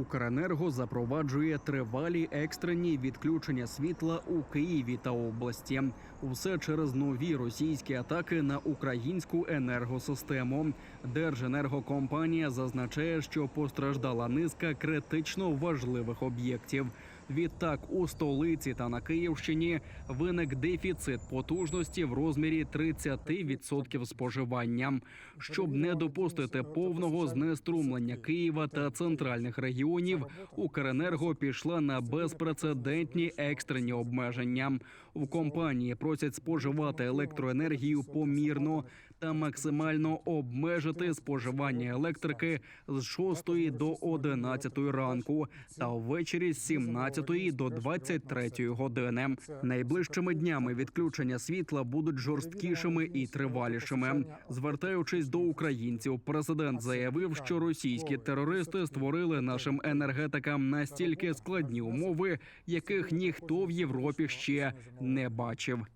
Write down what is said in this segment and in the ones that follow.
Укренерго запроваджує тривалі екстрені відключення світла у Києві та області. Усе через нові російські атаки на українську енергосистему. Держенергокомпанія зазначає, що постраждала низка критично важливих об'єктів. Відтак у столиці та на Київщині виник дефіцит потужності в розмірі 30% споживання. Щоб не допустити повного знеструмлення Києва та центральних регіонів, Укренерго пішла на безпрецедентні екстрені обмеження. У компанії просять споживати електроенергію помірно та максимально обмежити споживання електрики з 6 до 11 ранку та ввечері з 17 до 23 години. Найближчими днями відключення світла будуть жорсткішими і тривалішими. Звертаючись до українців, президент заявив, що російські терористи створили нашим енергетикам настільки складні умови, яких ніхто в Європі ще не бачив.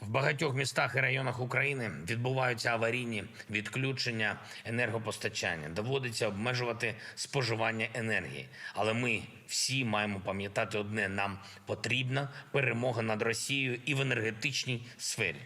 В багатьох містах і районах України відбуваються аварійні відключення енергопостачання. Доводиться обмежувати споживання енергії. Але ми всі маємо пам'ятати одне: нам потрібна перемога над Росією і в енергетичній сфері.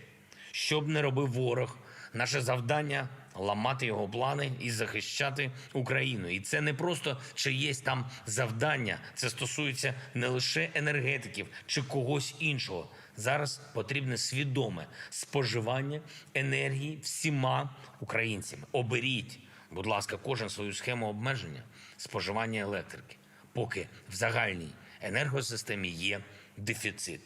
Що б не робив ворог, наше завдання ламати його плани і захищати Україну. І це не просто чиєсь там завдання. Це стосується не лише енергетиків чи когось іншого. Зараз потрібне свідоме споживання енергії всіма українцями. Оберіть, будь ласка, кожен свою схему обмеження споживання електрики, поки в загальній енергосистемі є дефіцит.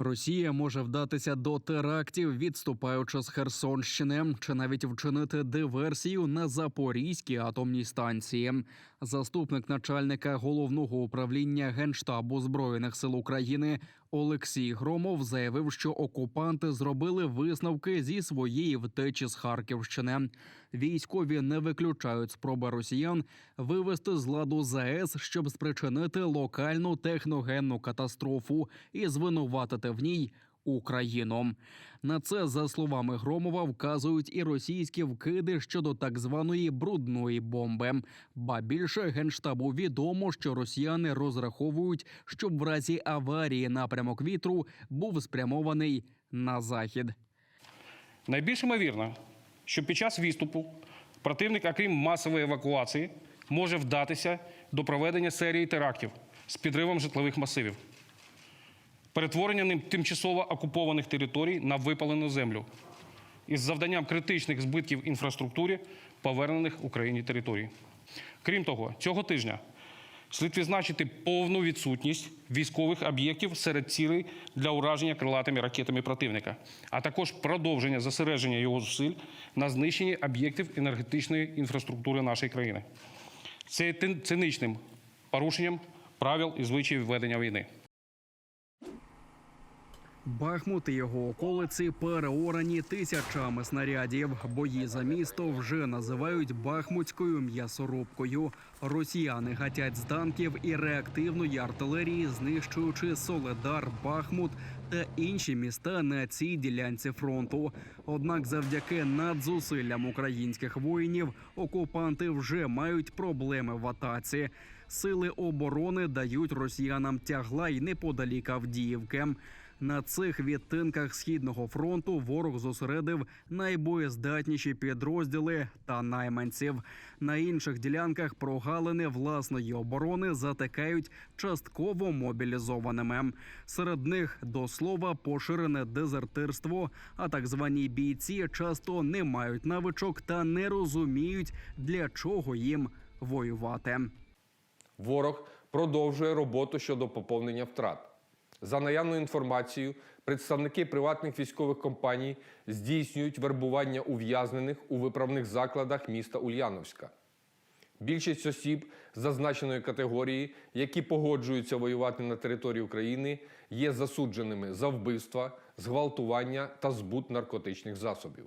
Росія може вдатися до терактів, відступаючи з Херсонщини, чи навіть вчинити диверсію на Запорізькій атомній станції. Заступник начальника головного управління генштабу збройних сил України Олексій Громов заявив, що окупанти зробили висновки зі своєї втечі з Харківщини. Військові не виключають спроби росіян вивести з ладу ЗАЕС, щоб спричинити локальну техногенну катастрофу і звинуватити в ній Україну. На це, за словами Громова, вказують і російські вкиди щодо так званої брудної бомби. Ба більше генштабу відомо, що росіяни розраховують, щоб в разі аварії напрямок вітру був спрямований на захід. Найбільш ймовірно, що під час відступу противник, окрім масової евакуації, може вдатися до проведення серії терактів з підривом житлових масивів, перетворення ним тимчасово окупованих територій на випалену землю із завданням критичних збитків інфраструктурі повернених Україні територій. Крім того, цього тижня слід відзначити повну відсутність військових об'єктів серед цілей для ураження крилатими ракетами противника, а також продовження зосередження його зусиль на знищенні об'єктів енергетичної інфраструктури нашої країни. Це циничним порушенням правил і звичаїв ведення війни. Бахмут і його околиці переорані тисячами снарядів. Бої за місто вже називають бахмутською м'ясорубкою. Росіяни гатять з танків і реактивної артилерії, знищуючи Соледар, Бахмут та інші міста на цій ділянці фронту. Однак, завдяки надзусиллям українських воїнів, окупанти вже мають проблеми в атаці. Сили оборони дають росіянам тягла й неподалік Авдіївки. На цих відтинках східного фронту ворог зосередив найбоєздатніші підрозділи та найманців. На інших ділянках прогалини власної оборони затикають частково мобілізованими. Серед них до слова поширене дезертирство. А так звані бійці часто не мають навичок та не розуміють, для чого їм воювати. Ворог продовжує роботу щодо поповнення втрат. За наявною інформацією, представники приватних військових компаній здійснюють вербування ув'язнених у виправних закладах міста Ульяновська. Більшість осіб зазначеної категорії, які погоджуються воювати на території України, є засудженими за вбивства, зґвалтування та збут наркотичних засобів.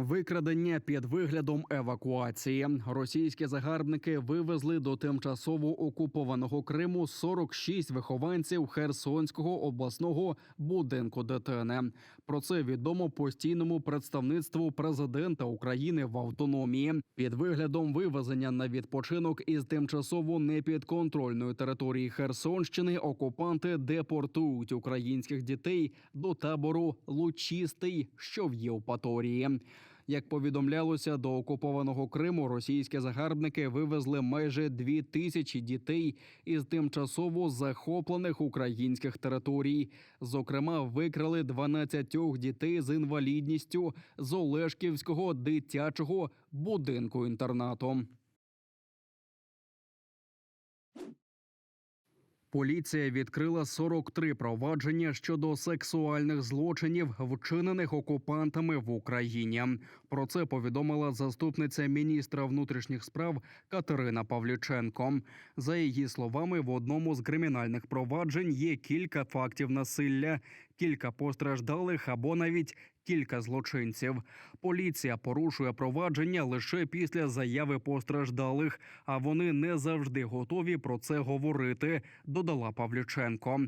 Викрадення під виглядом евакуації. Російські загарбники вивезли до тимчасово окупованого Криму 46 вихованців Херсонського обласного будинку дитини. Про це відомо постійному представництву президента України в автономії. Під виглядом вивезення на відпочинок із тимчасово непідконтрольної території Херсонщини окупанти депортують українських дітей до табору Лучистий, що в Євпаторії. Як повідомлялося, до окупованого Криму російські загарбники вивезли майже дві тисячі дітей із тимчасово захоплених українських територій. Зокрема, викрали 12 дітей з інвалідністю з Олешківського дитячого будинку інтернату. Поліція відкрила 43 провадження щодо сексуальних злочинів, вчинених окупантами в Україні. Про це повідомила заступниця міністра внутрішніх справ Катерина Павліченко. За її словами, в одному з кримінальних проваджень є кілька фактів насилля, кілька постраждалих або навіть кілька злочинців. Поліція порушує провадження лише після заяви постраждалих, а вони не завжди готові про це говорити. Додала Павліченко.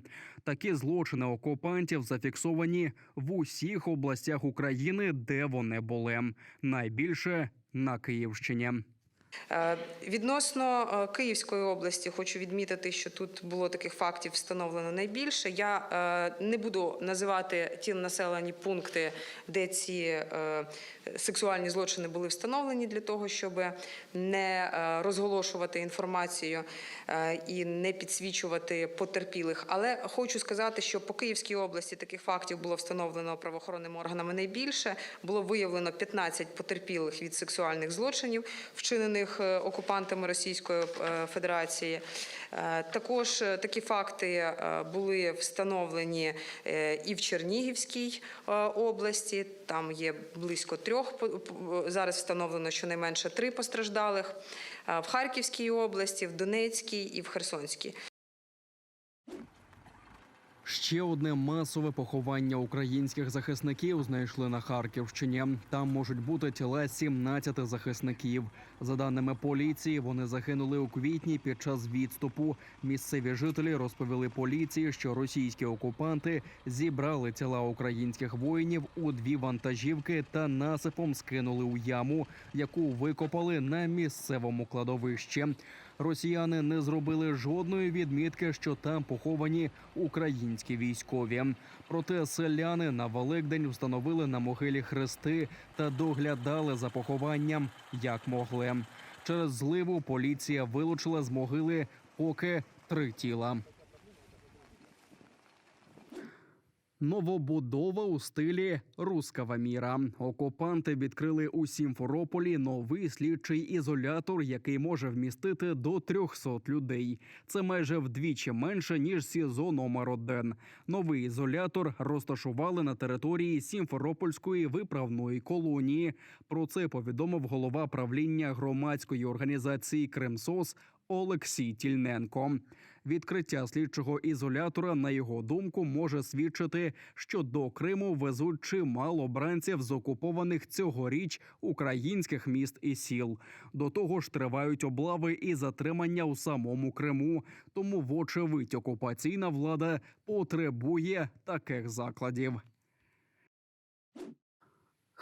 Такі злочини окупантів зафіксовані в усіх областях України, де вони були. Найбільше на Київщині. Е, Відносно е, Київської області, хочу відмітити, що тут було таких фактів встановлено найбільше. Я е, не буду називати ті населені пункти, де ці сексуальні злочини були встановлені, для того, щоб не е, розголошувати інформацію е, і не підсвічувати потерпілих. Але хочу сказати, що по Київській області таких фактів було встановлено правоохоронними органами найбільше. Було виявлено 15 потерпілих від сексуальних злочинів, вчинених е, окупантами Російської Федерації. Також такі факти були встановлені і в Чернігівській області. Там є близько трьох. По- Зараз встановлено щонайменше три постраждалих. Е, В Харківській області, в Донецькій і в Херсонській. Ще одне масове поховання українських захисників знайшли на Харківщині. Там можуть бути тіла 17 захисників. За даними поліції, вони загинули у квітні під час відступу. Місцеві жителі розповіли поліції, що російські окупанти зібрали тіла українських воїнів у дві вантажівки та насипом скинули у яму, яку викопали на місцевому кладовищі. Росіяни не зробили жодної відмітки, що там поховані українські військові. Проте селяни на Великдень встановили на могилі хрести та доглядали за похованням як могли. Через зливу поліція вилучила з могили поки три тіла. Новобудова у стилі рускава міра. Окупанти відкрили у Сімферополі новий слідчий ізолятор, який може вмістити до 300 людей. Це майже вдвічі менше ніж СІЗО номер 1 Новий ізолятор розташували на території Сімферопольської виправної колонії. Про це повідомив голова правління громадської організації Кримсос Олексій Тільненко. Відкриття слідчого ізолятора, на його думку, може свідчити, що до Криму везуть чимало бранців з окупованих цьогоріч українських міст і сіл. До того ж, тривають облави і затримання у самому Криму. Тому, вочевидь, окупаційна влада потребує таких закладів.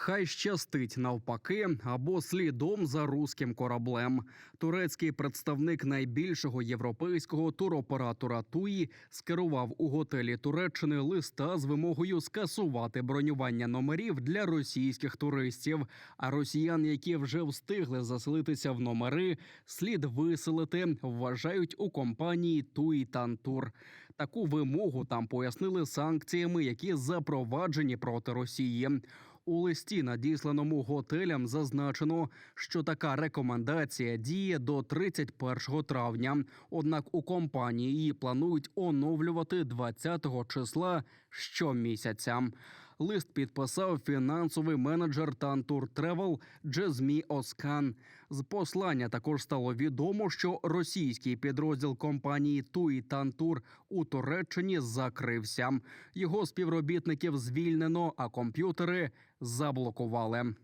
Хай щастить навпаки або слідом за руським кораблем. Турецький представник найбільшого європейського туроператора ТУІ скерував у готелі Туреччини листа з вимогою скасувати бронювання номерів для російських туристів. А росіян, які вже встигли заселитися в номери, слід виселити, вважають у компанії ТУІ Тантур. Таку вимогу там пояснили санкціями, які запроваджені проти Росії. У листі, надісланому готелям, зазначено, що така рекомендація діє до 31 травня. Однак у компанії її планують оновлювати 20 числа щомісяця. Лист підписав фінансовий менеджер Тантур Тревел Джезмі Оскан. З послання також стало відомо, що російський підрозділ компанії Туї Тантур у Туреччині закрився. Його співробітників звільнено, а комп'ютери заблокували.